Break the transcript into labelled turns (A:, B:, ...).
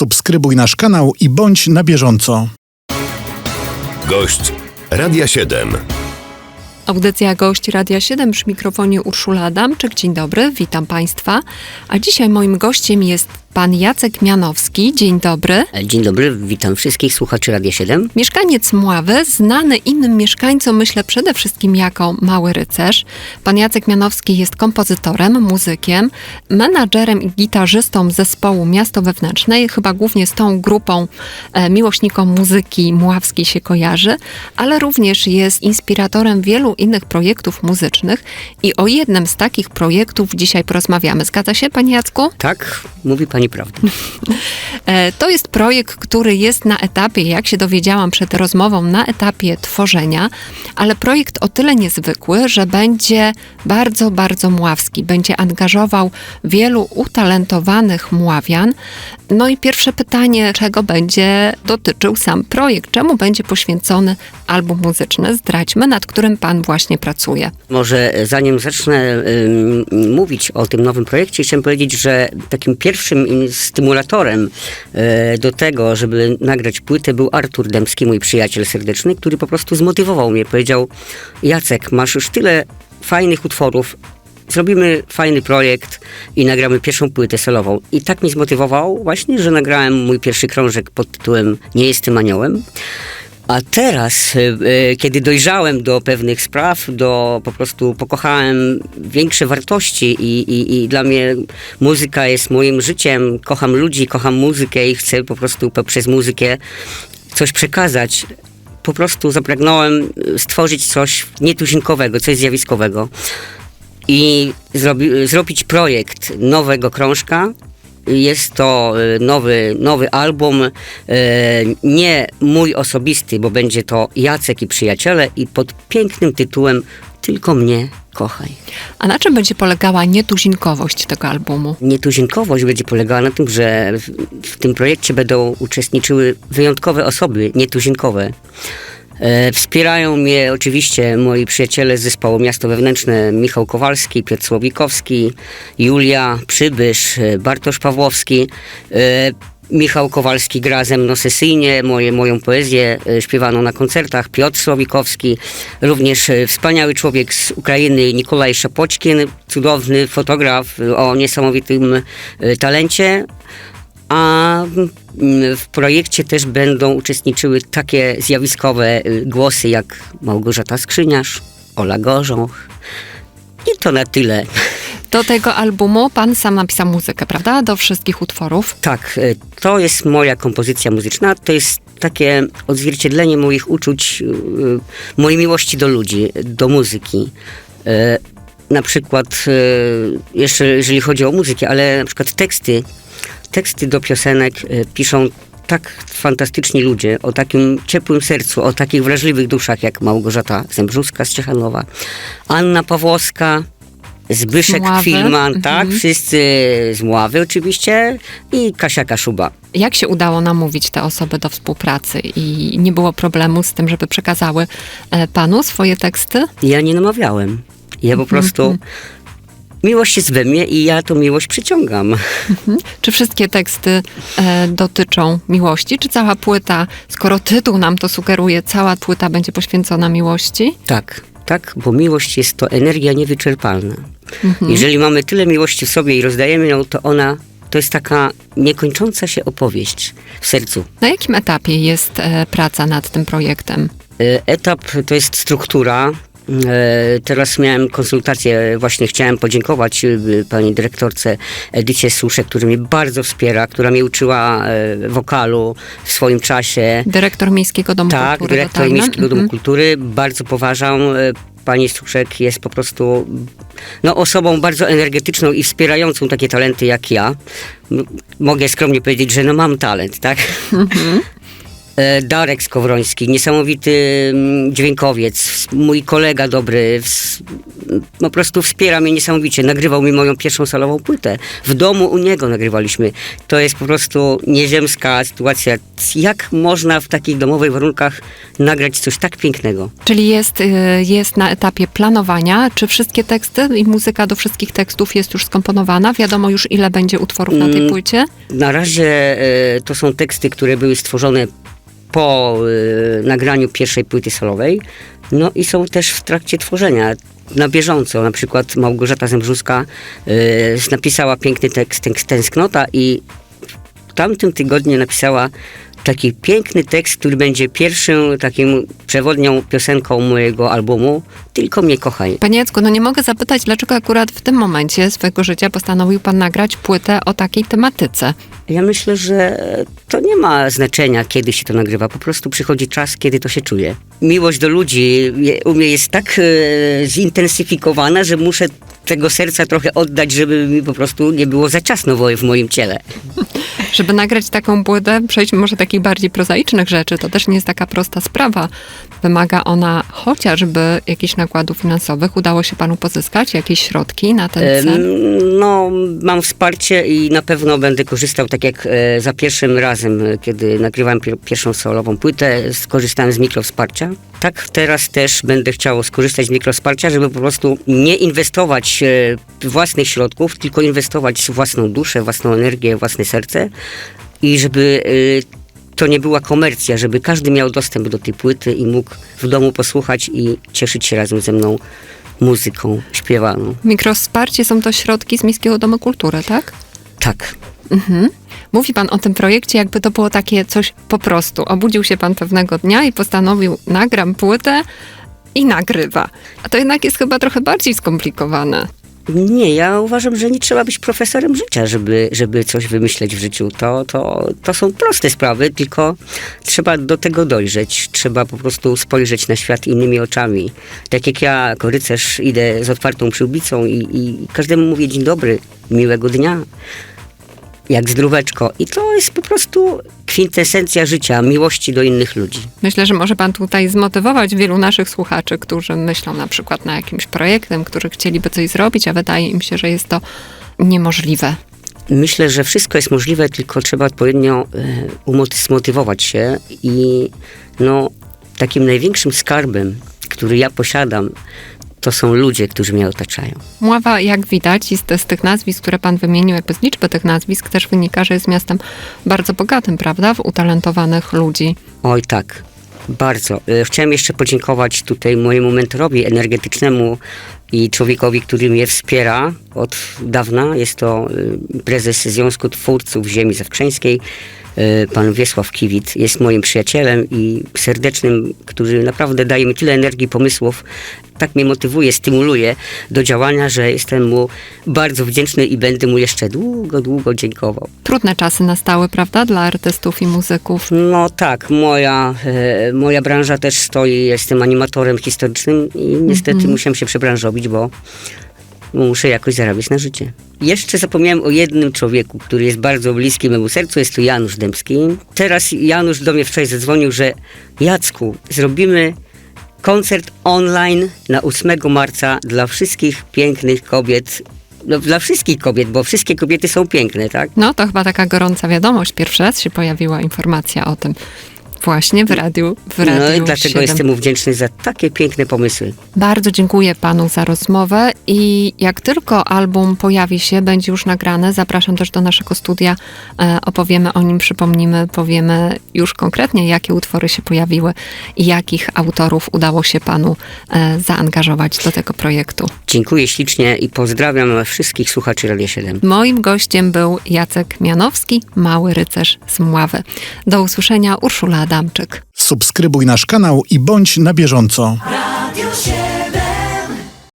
A: subskrybuj nasz kanał i bądź na bieżąco.
B: Gość Radia 7.
C: Audycja Gość Radia 7 przy mikrofonie Urszula Adamczyk. Dzień dobry, witam Państwa. A dzisiaj moim gościem jest pan Jacek Mianowski. Dzień dobry.
D: Dzień dobry, witam wszystkich słuchaczy Radia 7.
C: Mieszkaniec Mławy, znany innym mieszkańcom, myślę przede wszystkim jako Mały Rycerz. Pan Jacek Mianowski jest kompozytorem, muzykiem, menadżerem i gitarzystą zespołu Miasto Wewnętrzne. Chyba głównie z tą grupą e, miłośnikom muzyki mławskiej się kojarzy, ale również jest inspiratorem wielu innych projektów muzycznych i o jednym z takich projektów dzisiaj porozmawiamy. Zgadza się, panie Jacku?
D: Tak, mówi pani prawdę.
C: E, To jest projekt, który jest na etapie, jak się dowiedziałam przed rozmową, na etapie tworzenia, ale projekt o tyle niezwykły, że będzie bardzo, bardzo mławski. Będzie angażował wielu utalentowanych mławian. No i pierwsze pytanie, czego będzie dotyczył sam projekt? Czemu będzie poświęcony album muzyczny? Zdradźmy, nad którym pan właśnie pracuje.
D: Może zanim zacznę ym, mówić o tym nowym projekcie, chciałem powiedzieć, że takim pierwszym stymulatorem e, do tego, żeby nagrać płytę był Artur Dębski, mój przyjaciel serdeczny, który po prostu zmotywował mnie. Powiedział, Jacek, masz już tyle fajnych utworów, zrobimy fajny projekt i nagramy pierwszą płytę solową. I tak mnie zmotywował właśnie, że nagrałem mój pierwszy krążek pod tytułem Nie jestem aniołem. A teraz, e, e, kiedy dojrzałem do pewnych spraw, do po prostu pokochałem większe wartości i, i, i dla mnie muzyka jest moim życiem. Kocham ludzi, kocham muzykę i chcę po prostu poprzez muzykę coś przekazać. Po prostu zapragnąłem stworzyć coś nietuzinkowego, coś zjawiskowego i zrobi, zrobić projekt nowego krążka. Jest to e, nowy, nowy album, e, nie mój osobisty, bo będzie to Jacek i przyjaciele i pod pięknym tytułem Tylko mnie kochaj.
C: A na czym będzie polegała nietuzinkowość tego albumu?
D: Nietuzinkowość będzie polegała na tym, że w, w tym projekcie będą uczestniczyły wyjątkowe osoby nietuzinkowe. E, wspierają mnie oczywiście moi przyjaciele z zespołu Miasto Wewnętrzne Michał Kowalski, Piotr Słowikowski, Julia Przybysz, e, Bartosz Pawłowski. E, Michał Kowalski gra ze mną sesyjnie, moje, moją poezję śpiewaną na koncertach. Piotr Słowikowski, również wspaniały człowiek z Ukrainy, Nikolaj Szapoćkin, cudowny fotograf o niesamowitym talencie. A mm, w projekcie też będą uczestniczyły takie zjawiskowe y, głosy jak Małgorzata Skrzyniarz, Ola Gorzoch. I to na tyle.
C: Do tego albumu pan sam napisał muzykę, prawda? Do wszystkich utworów.
D: Tak, y, to jest moja kompozycja muzyczna. To jest takie odzwierciedlenie moich uczuć, y, mojej miłości do ludzi, do muzyki. Na przykład, jeszcze jeżeli chodzi o muzykę, ale na przykład teksty, teksty do piosenek y, piszą tak fantastyczni ludzie, o takim ciepłym sercu, o takich wrażliwych duszach jak Małgorzata Zembrzuska z Ciechanowa, Anna Pawłowska, Zbyszek
C: Mławy.
D: Filman, tak,
C: Mhm.
D: wszyscy z Mławy oczywiście i Kasia Kaszuba.
C: Jak się udało namówić te osoby do współpracy i nie było problemu z tym, żeby przekazały e, panu swoje teksty?
D: Ja nie namawiałem. Ja po prostu... Miłość jest we mnie i ja tą miłość przyciągam.
C: Czy wszystkie teksty e, dotyczą miłości? Czy cała płyta, skoro tytuł nam to sugeruje, cała płyta będzie poświęcona miłości?
D: Tak, tak, bo miłość jest to energia niewyczerpalna. Jeżeli mamy tyle miłości w sobie i rozdajemy ją, to ona to jest taka niekończąca się opowieść w sercu.
C: Na jakim etapie jest e, praca nad tym projektem?
D: E, Etap to jest struktura. E, Teraz miałem konsultację, właśnie chciałem podziękować e, pani dyrektorce Edycie Susze, która mnie bardzo wspiera, która mnie uczyła e, wokalu w swoim czasie.
C: Dyrektor Miejskiego Domu
D: Tak,
C: Kultury
D: dyrektor
C: dodajmy.
D: Miejskiego Domu
C: Mhm.
D: Kultury. Bardzo poważam. Pani Suszek jest po prostu no, osobą bardzo energetyczną i wspierającą takie talenty jak ja. Mogę skromnie powiedzieć, że no mam talent, tak? E, Darek Skowroński, niesamowity mm, dźwiękowiec, mój kolega dobry, po prostu wspiera mnie niesamowicie. Nagrywał mi moją pierwszą solową płytę. W domu u niego nagrywaliśmy. To jest po prostu nieziemska sytuacja. Jak można w takich domowych warunkach nagrać coś tak pięknego?
C: Czyli jest, y, jest na etapie planowania. Czy wszystkie teksty i muzyka do wszystkich tekstów jest już skomponowana? Wiadomo już, ile będzie utworów na tej
D: Mm.
C: płycie?
D: Na razie e, to są teksty, które były stworzone po e, nagraniu pierwszej płyty solowej. No i są też w trakcie tworzenia na bieżąco. Na przykład Małgorzata Zembrzuska e, napisała piękny tekst Tęsknota i w tamtym tygodniu napisała taki piękny tekst, który będzie pierwszym takim przewodnią piosenką mojego albumu Tylko mnie kochaj.
C: Panie Jacku, no nie mogę zapytać, dlaczego akurat w tym momencie swojego życia postanowił pan nagrać płytę o takiej tematyce.
D: Ja myślę, że to nie ma znaczenia, kiedy się to nagrywa. Po prostu przychodzi czas, kiedy to się czuje. Miłość do ludzi u mnie jest tak e, zintensyfikowana, że muszę tego serca trochę oddać, żeby mi po prostu nie było za ciasno w moim ciele.
C: Żeby nagrać taką płytę, przejdźmy może takich bardziej prozaicznych rzeczy, to też nie jest taka prosta sprawa. Wymaga ona chociażby jakichś nakładów finansowych. Udało się panu pozyskać jakieś środki na ten
D: Em,
C: cel?
D: No, mam wsparcie i na pewno będę korzystał tak jak e, za pierwszym razem, e, kiedy nagrywałem pier- pierwszą solową płytę, skorzystałem z mikrowsparcia. Tak teraz też będę chciał skorzystać z mikrowsparcia, żeby po prostu nie inwestować e, własnych środków, tylko inwestować w własną duszę, własną energię, własne serce i żeby e, to nie była komercja, żeby każdy miał dostęp do tej płyty i mógł w domu posłuchać i cieszyć się razem ze mną muzyką śpiewaną.
C: Mikrowsparcie są to środki z Miejskiego Domu Kultury, tak?
D: Tak.
C: Mhm. Mówi pan o tym projekcie, jakby to było takie coś po prostu. Obudził się pan pewnego dnia i postanowił, nagram płytę i nagrywa. A to jednak jest chyba trochę bardziej skomplikowane.
D: Nie, ja uważam, że nie trzeba być profesorem życia, żeby, żeby coś wymyśleć w życiu. To, to, to są proste sprawy, tylko trzeba do tego dojrzeć. Trzeba po prostu spojrzeć na świat innymi oczami. Tak jak ja jako rycerz idę z otwartą przyłbicą i, i każdemu mówię dzień dobry, miłego dnia. Jak zdróweczko. I to jest po prostu kwintesencja życia, miłości do innych ludzi.
C: Myślę, że może pan tutaj zmotywować wielu naszych słuchaczy, którzy myślą na przykład na jakimś projektem, którzy chcieliby coś zrobić, a wydaje im się, że jest to niemożliwe.
D: Myślę, że wszystko jest możliwe, tylko trzeba odpowiednio e, zmotywować się i no, takim największym skarbem, który ja posiadam, to są ludzie, którzy mnie otaczają.
C: Mława, jak widać, i z, tych nazwisk, które pan wymienił, jakby z liczby tych nazwisk, też wynika, że jest miastem bardzo bogatym, prawda, w utalentowanych ludzi.
D: Oj tak, bardzo. E, Chciałem jeszcze podziękować tutaj mojemu mentorowi energetycznemu i człowiekowi, który mnie wspiera od dawna. Jest to e, prezes Związku Twórców Ziemi Zawkrzeńskiej, e, pan Wiesław Kiwit. Jest moim przyjacielem i serdecznym, który naprawdę daje mi tyle energii, pomysłów, tak mnie motywuje, stymuluje do działania, że jestem mu bardzo wdzięczny i będę mu jeszcze długo, długo dziękował.
C: Trudne czasy nastały, prawda, dla artystów i muzyków.
D: No tak, moja, e, moja branża też stoi, jestem animatorem historycznym i niestety musiałem się przebranżowić, bo muszę jakoś zarabiać na życie. Jeszcze zapomniałem o jednym człowieku, który jest bardzo bliski memu sercu, jest to Janusz Dębski. Teraz Janusz do mnie wczoraj zadzwonił, że Jacku, zrobimy koncert online na 8 marca dla wszystkich pięknych kobiet, no, dla wszystkich kobiet, bo wszystkie kobiety są piękne, tak?
C: No to chyba taka gorąca wiadomość. Pierwszy raz się pojawiła informacja o tym właśnie w radiu. W radiu
D: No i dlatego
C: 7.
D: jestem mu wdzięczny za takie piękne pomysły.
C: Bardzo dziękuję panu za rozmowę i jak tylko album pojawi się, będzie już nagrane, zapraszam też do naszego studia, e, opowiemy o nim, przypomnimy, powiemy już konkretnie, jakie utwory się pojawiły i jakich autorów udało się panu e, zaangażować do tego projektu.
D: Dziękuję ślicznie i pozdrawiam wszystkich słuchaczy Radia 7.
C: Moim gościem był Jacek Mianowski, mały rycerz z Mławy. Do usłyszenia, Urszula Adamczyk.
A: Subskrybuj nasz kanał i bądź na bieżąco.
B: Radio 7.